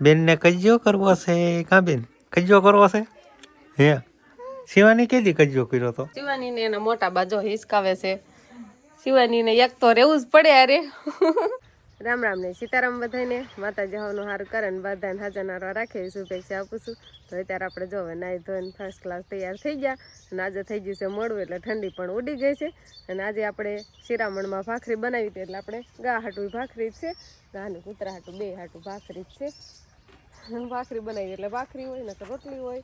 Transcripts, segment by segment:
બેનને કજ્જો કરવો છે? કા બેન? કજ્જો કરવો છે? હે? શિવાની કેદી કજ્જો કર્યો તો? શિવાની ને એના મોટા બાજો હિસકાવે છે. શિવાની ને એક તો રહેવું જ પડે અરે રામ રામ ને સીતારામ બધાને માતા જવાનું સારું કરે ને બધાને હાજર નારવા રાખે એવી શુભેચ્છા આપું છું. તો અત્યારે આપણે જોવે નાહી ધોઈને ફર્સ્ટ ક્લાસ તૈયાર થઈ ગયા અને આજે થઈ ગયું છે મોડું એટલે ઠંડી પણ ઉડી ગઈ છે. અને આજે આપણે શિરામણમાં ભાખરી બનાવી હતી એટલે આપણે ગા હાટું ભાખરી જ છે. ગાનું કૂતરા હાટું, બે હાટું ભાખરી જ છે. ભાખરી બનાવી એટલે ભાખરી હોય ને તો રોટલી હોય.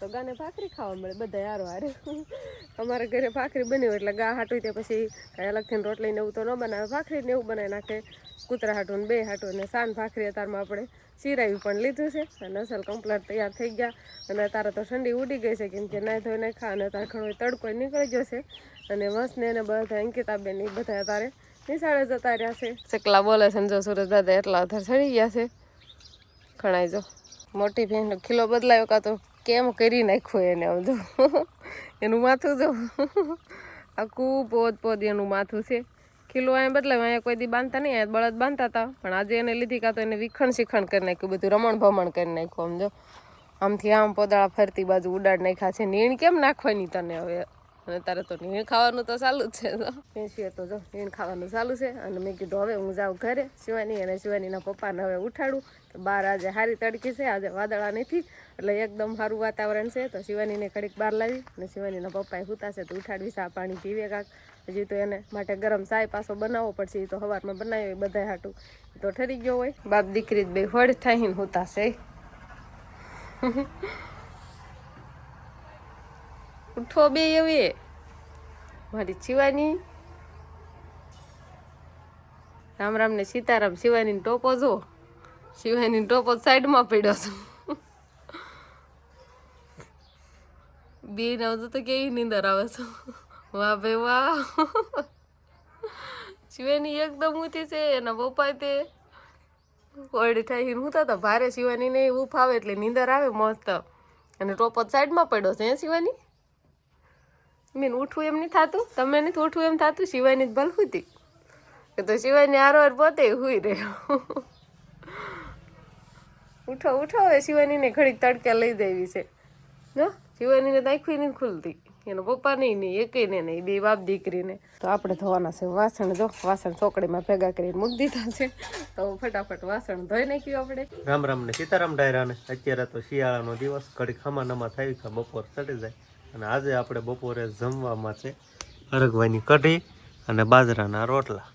તો ગાને ભાખરી ખાવા મળે બધા હારો હારે અમારા ઘરે ભાખરી બની હોય એટલે ગા હાટું તે પછી કાંઈ અલગથી રોટલી ને એવું તો ન બનાવે. ભાખરી ને એવું બનાવી નાખે. કૂતરા હાટું ને બે હાટું ને સાન ભાખરી અત્યારમાં આપણે ચીરાવી પણ લીધું છે. અને અસલ કમ્પ્લેટ તૈયાર થઈ ગયા. અને અત્યારે તો ઠંડી ઉડી ગઈ છે, કેમ કે નાહી ધોઈને ખા, અને અત્યારે ઘણો તડકો નીકળી જશે અને વંશને એને બધા અંકિતાબેન એ બધા અત્યારે નિશાળે જતા રહ્યા છે. ચકલા બોલે છે જો સુરજ દાદા એટલા અત્યારે ચડી ગયા છે. ખણાઈ જો. મોટી ભેંસનો ખીલો બદલાયો કાં તો કેમ કરી નાખ્યો એને આમ જો એનું માથું જો. આખું પોત પોત એનું માથું છે. ખીલો અહીંયા બદલાય અહીંયા કોઈ દી બાંધતા નહીં અહીંયા બળદ બાંધતા હતા પણ આજે એને લીધી કાં તો એને વિખણ શિખણ કરી નાખ્યું, બધું રમણ ભમણ કરી નાખ્યું આમ જો. આમથી આમ પોદાળા ફરતી બાજુ ઉડાડ નાખ્યા છે. નીણ કેમ નાખવાની તને હવે? અને તારે તો નીણ ખાવાનું તો ચાલુ છે તો પેશીએ તો જો નીણ ખાવાનું ચાલુ છે. અને મેં કીધું, હવે હું જાઉં ઘરે. શિવાની અને શિવાનીના પપ્પાને હવે ઉઠાડું. તો બહાર આજે સારી તડકી છે, આજે વાદળા નથી. એટલે એકદમ સારું વાતાવરણ છે. તો શિવાનીને ઘડીક બહાર લાવી અને શિવાનીના પપ્પાએ છે, તો ઉઠાડવી સા પાણી પીવે કાંક. હજી તો એને માટે ગરમ ચાય પાછો બનાવવો પડશે. એ તો સવારમાં હોય બધા હાટું. તો ઠરી ગયો હોય. બાપ દીકરી જ બે હળ થઈને હુતા છે. ઉઠો બે એવી મારી શિવાની રામ રામ ને સીતારામ શિવાની ટોપો જો શિવાની ટોપો સાઈડમાં પડ્યો છે બે ના તો કેવી નીંદર આવે છો વાહ ભાઈ વાહ શિવાની એકદમ ઊંચી છે એના પપ્પા તે ઓરડી થાય હું તો ભારે શિવાની ને ઉફ આવે એટલે નીંદર આવે મસ્ત અને ટોપો સાઈડમાં પડ્યો છે શિવાની મીન ઉઠવું એમ નહીં થતું, તમે નથી ઉઠવું એમ થતું, શિવાયની જ ભલ હતી કે તો શિવાયની હાર પોતે હુઈ રહ્યો. ઉઠો ઉઠો, હવે શિવાનીને ઘડીક તડકે લઈ દેવી છે. જો, શિવાનીને તો આંખી નહીં ખુલતી. એનો પપ્પા નહીં નહીં, એકેય ને નહીં, બે બાપ દીકરીને. તો આપણે ધોવાના છે વાસણ, જો, વાસણ ચોકડીમાં ભેગા કરીને મૂકી દીધા છે. તો ફટાફટ વાસણ ધોઈ નાખ્યું આપણે. રામ રામ ને સીતારામ ડાયરાને. અત્યારે તો શિયાળાનો દિવસ ઘડી ખમા નમા થાય બપોર ચડી જાય. અને આજે આપણે બપોરે જમવામાં છે હરગવાની કઢી અને બાજરાના રોટલા.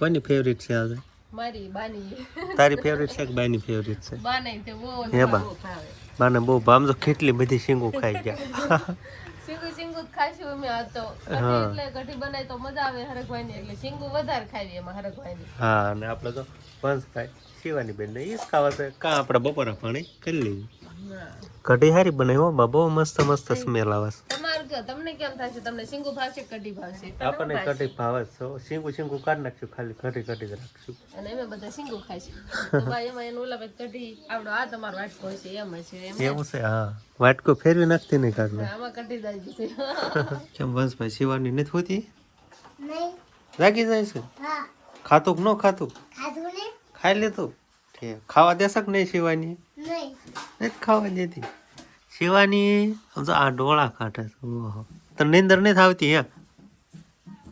કોની ફેવરિટ છે આજે? તારી ફેવરિટ છે કે બાની ફેવરિટ છે હે બા. બાને બહુ ભામજો કેટલી બધી શીંગું ખાઈ ગયા. ખાશું અમે આ તો. કઢી એટલે કઢી બનાવી તો મજા આવે હરખવાની એટલે સિંગુ વધારે ખાવી એમાં હરખવાની હા અને આપણે તો પંચભાઈ શિવાની બેન ને ઈ જ ખાવા છે. કાં આપણે બપોરા પાણી કરી લેવી કઢી હારી બનાવી હો બા બહુ મસ્ત મસ્ત સ્મેલ આવે છે. તમારું તમને કેમ થશે તમને સિંગુ ભાવશે કઢી ભાવશે આપણને કઢી ભાવે છે હો. શીંગું શીંગું નાખશું ખાલી કઢી કઢી રાખશું. અને અમે બધા સિંગુ ખાઈશું તો ભાઈ એમાં એનું ઓલા ભાઈ કઢી આવડો આ તમારો વાટકો છે એમ છે એવું છે હા. વાટકો ફેરવી નાખતી નહીં કાઢ આમાં કઢી જાય છે. કેમ વંશભાઈ શિવાની નથી હોતી? લાગી જાય છે? ખાતું કે ન ખાતું? ખાઈ લેતું? ઠીક. ખાવા દેશક નહીં શિવાની? ખાવા દેતી શિવાની આમ તો આ ડોળા કાઢે તને નિંદર નહીં થાવતી હે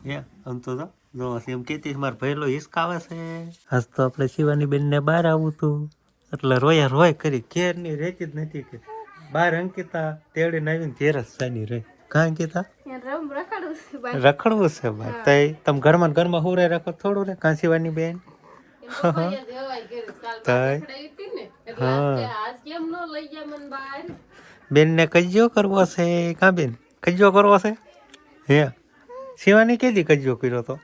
હે આમ તો જો એમ કેતી મારા ભઈલો હિસકાવે છે. આજ તો આપણે શિવાની બેનને બહાર આવું તું. એટલે રોયા રોય કરી ઘેરની રહેતી જ નથી કે બહાર અંકિતા તેડીને આવીને ઘેર જ સાની રહી. કાં અંકિતા? રખડવું છે ભાઈ. તઈ તમે ઘરમાં ઘરમાં હુરે રાખો થોડું ને કાંસીવાની બેન? પકડાઈ ને કજ્જો કરવો છે? કાં બેન? કજ્જો કરવો છે? હે. શિવાની કેદી કજ્જો કર્યો તો?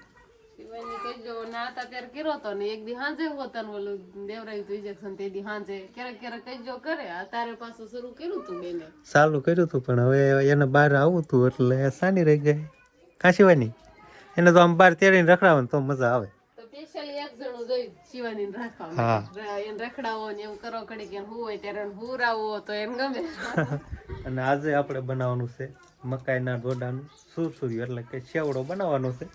હતા કર્યો તો ને. એક દી હાંજે હોતા ઓલું દેવરાયું હતું ઇન્જેક્શન તે દી હાંજે ક્યારેક ક્યારેક કહેજો કરે. અત્યારે પાછું શરૂ કર્યું તું બેને. ચાલુ કર્યું હતું પણ હવે એને બહાર આવું હતું એટલે સાની રહી ગઈ. કાં શિવાની? એને તો આમ બહાર તેડીને રખડાવે ને તો મજા આવે. તો સ્પેશિયલી એક જણું જોયું શિવાની રાખવા. એને રખડાવો ને એવું કરો કડી કે હું હોય ત્યારે હુરાવો તો એને ગમે. અને આજે આપણે બનાવવાનું છે મકાઈના ડોડાનું સુરસુર્યું એટલે કે શેવડો બનાવવાનો છે.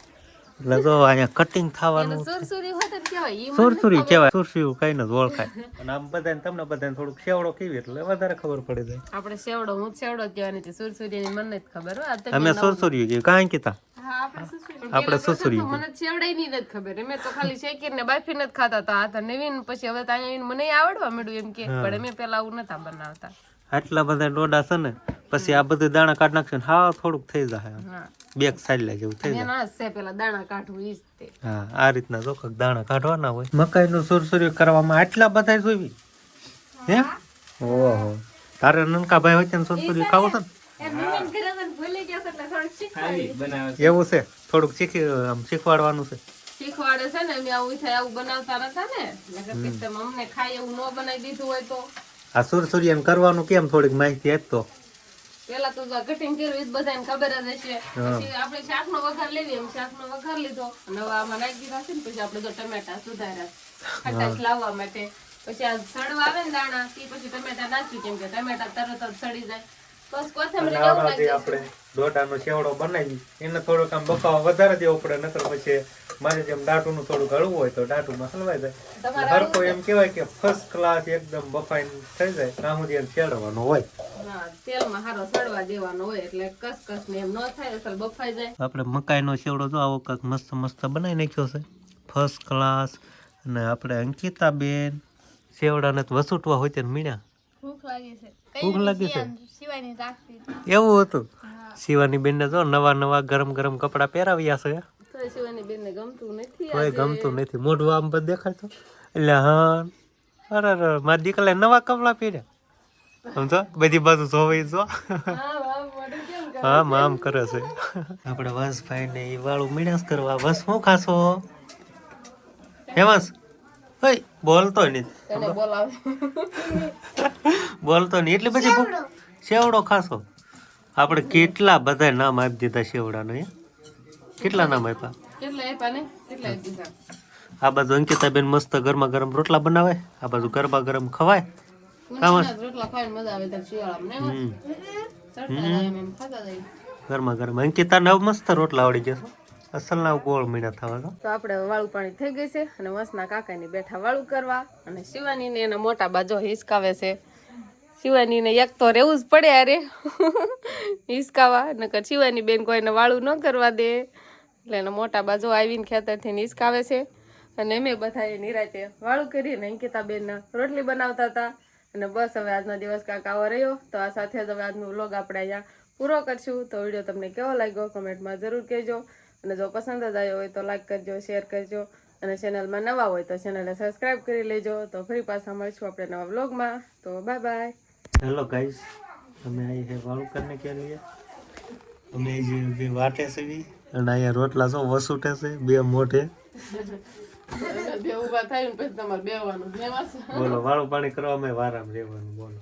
એટલે જો અહીંયા કટિંગ થવાનું સુરસુરી કહેવાય સુરસુરી કહેવાય સુરસુરી કઈ જ ઓળખાય. અને આમ બધાને તમને બધાને થોડુંક સેવડો કેવી એટલે વધારે ખબર પડી જાય. આપણે સેવડો હું સેવડો કહેવાની હતી સુરસુરીની મને જ ખબર હો આ તમે અમે સુરસુરી કીધું કાંઈ કીધા હા આપણે સુરસુરી સુરસુરી તો મને સેવડાઈ ની નથી ખબર. મેં તો ખાલી શેકીર ને બાફી જ ખાતા હતા. આ તો નવીન પછી હવે તો અહીંયા આવીને મને આવડવા મળ્યું એમ કે પણ અમે પેલા આવું નતા બનાવતા. આટલા બધા ડોડા છે ને પછી આ બધું દાણા કાઢ નાખશે ને હા થોડુંક થઈ જાય બેક સાઈડ સાઈડ એવું થઈ જાય. એના જ છે પેલા દાણા કાઢવું ઈ જ હા આ રીતના જો કંઈક દાણા કાઢવાના હોય. મકાઈનું સુરસુરી કરવામાં આટલા બધા જોઈ? હે? ઓહો. તારે નનકા ભાઈ હોય ને સુરસુરી ખાવો છે ને એવું છે? થોડુંક શીખી આમ શીખવાડવાનું છે? શીખવાડે છે ને અમે આવું થાય આવું બનાવતા નતા ને. અમને ખાય એવું ન બનાવી દીધું હોય તો. આ સુરસુરિયાને કરવાનું કેમ થોડીક માહિતી આપતો? પેલા તો કટિંગ કર્યું એ બધાને ખબર જ હશે. પછી આપણે શાક નો વઘાર લેવી એમ શાક નો વઘાર લીધો. નવા આમાં નાખી દીધા છે ને પછી આપણે તો ટમેટા સુધાર્યા. ખટાશ લાવવા માટે. પછી આ સડવા આવે ને દાણા તે પછી ટમેટા નાખ્યું કેમ કે ટમેટા તરત જ સડી જાય. બસ કોથમરી આપણે દોટાનો બનાવી એને થોડોક આમ બફાવા વધારે દેવો પડે નકર પછી મારે જેમ ડાટુનું થોડું હળવું હોય તો ડાટુમાં હલવાઈ જાય. હરકો એમ કહેવાય કે ફર્સ્ટ ક્લાસ એકદમ બફાઈ થઈ જાય ત્યાં શેડવાનું હોય. હા તેલમાં હારો સડવા દેવાનો હોય એટલે કસકસ ને એમ ન થાય અસલ બફાઈ જાય. આપણે મકાઈનો સેવડો જો આવો કાંઈક મસ્ત મસ્ત બનાવી નાખ્યો છે. ફર્સ્ટ ક્લાસ અને આપણે અંકિતાબેન સેવડાને તો વસૂટવા હોય ત્યારે મીણ્યા. ભૂખ લાગે છે. ભૂખ લાગી છે? એવું હતું? શિવાની બેનને જો નવા નવા ગરમ ગરમ કપડા પહેરાવ્યા છે. તો શિવાની બેનને ગમતું નથી કોઈ ગમતું નથી. મોઢું આમ બધું દેખાડતું એટલે હા અરે અરે મારા દીકરાએ નવા કપડાં પહેર્યા. સમજો? બધી બાજુ જોવે જો હા? આમ કરે છે? આપણે વસભાઈ ને એ વાળું મીણાસ કરવા. બસ શું ખાશો? હેમાંશ ઓય બોલતો નહીં. તને બોલાવે. બોલતો નહીં. એટલે પછી શેવડો ખાસો આપણે કેટલા બધા નામ આપી દીધા સેવડાના એ કેટલા નામ આપ્યા? કેટલા આપ્યા ને? કેટલા આપી દીધા? આ બાજુ અંકિતાબેન મસ્ત ગરમા ગરમ રોટલા બનાવે આ બાજુ ગરમા ગરમ ખવાય રોટલા ખાઈને મજા આવે શિયાળામાં ગરમા ગરમ અંકિતા નવ મસ્ત રોટલા આવડી જશે અસલના ગોળ મીણા થવાનો. તો આપણે વાળું પાણી થઈ ગઈ છે અને વસના કાકાની બેઠા વાળું કરવા અને શિવાનીને એના મોટા બાજો હિસકાવે છે. શિવાનીને એક તો રહેવું જ પડે અરે હિસકાવા. નકર શિવાની બેન કોઈને વાળું ન કરવા દે. એટલે એના મોટા બાજો આવીને ખેતરથી હિસકાવે છે. અને અમે બધા એ નિરાતે વાળું કરીને અંકિતા બેન રોટલી બનાવતા હતા. અને બસ હવે આજનો દિવસ કાંક આવો રહ્યો. તો આ સાથે જ હવે આજનો વ્લોગ આપણે અહીંયા પૂરો કરશું. તો વીડિયો તમને કેવો લાગ્યો? કમેન્ટમાં જરૂર કહેજો. અને જો પસંદ જ આવ્યો હોય તો લાઈક કરજો શેર કરજો અને ચેનલમાં નવા હોય તો ચેનલને સબસ્ક્રાઈબ કરી લેજો. તો ફરી પાછા મળશું આપણે નવા બ્લોગમાં તો બાય બાય હેલો ગાઈઝ અમે અહીં હે વાળું કરને કે લીએ અમે જે વાટે છે અને અહીંયા રોટલા જો વસૂટે છે બે મોઢે. બોલો વાળું પાણી કરવામાં વારામ રહેવાનું બોલો.